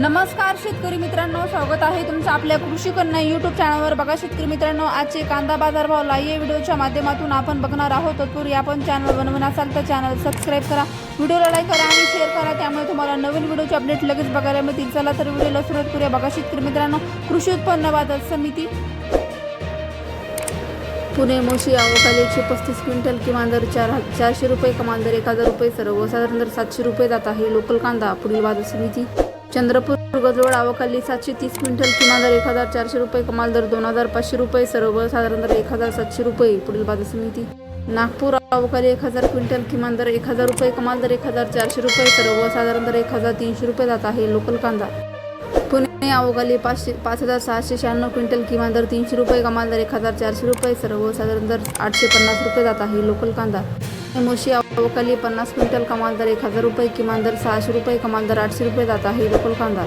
नमस्कार शेतकरी मित्रांनो. स्वागत आहे तुमचं आपल्या कृषी कन्या युट्यूब चॅनलवर बघा शेतकरी मित्रांनो आजचे कांदा बाजार भाव लाईव्ह व्हिडिओच्या माध्यमातून आपण बघणार आहोत. तत्पूर्वी आपण चॅनल बनवून असाल तर चॅनल सबस्क्राईब करा. व्हिडिओला लाईक करा आणि शेअर करा. त्यामुळे तुम्हाला नवीन व्हिडिओचे अपडेट लगेच बघायला मिळतील. चला तर व्हिडिओला सुरुवात करूया. बघा शेतकरी मित्रांनो कृषी उत्पन्न बाजार समिती. पुणे मोशी आवकाली एकशे पस्तीस क्विंटल किमान दर चार चारशे रुपये कमान दर एक हजार रुपये सर्वसाधारण दर सातशे रुपये जात आहे. लोकल कांदा पुढील बाजार समिती. चंद्रपूर गजवड आवाखाली सातशे तीस क्विंटल किमान दर एक हजार चारशे रुपये कमाल दर दोन हजार पाचशे रुपये सर्वसाधारण दर एक हजार सातशे रुपये पुढील बाजार समिती. नागपूर आवकाली एक हजार क्विंटल किमान दर एक हजार रुपये कमाल दर एक हजार चारशे रुपये सर्वसाधारण दर एक हजार तीनशे रुपये जात आहे लोकल कांदा. पुणे अवघाली पाचशे पाच हजार सहाशे शहाण्णव क्विंटल किमान दर तीनशे रुपये कमाल दर एक हजार चारशे रुपये सर्वसाधारण दर आठशे पन्नास रुपये जात आहे लोकल कांदा. मुशी अवकाली पन्नास क्विंटल कमाल दर एक हजार रुपये किमान दर सहाशे रुपये कमाल दर आठशे रुपये जात आहे लोकल कांदा.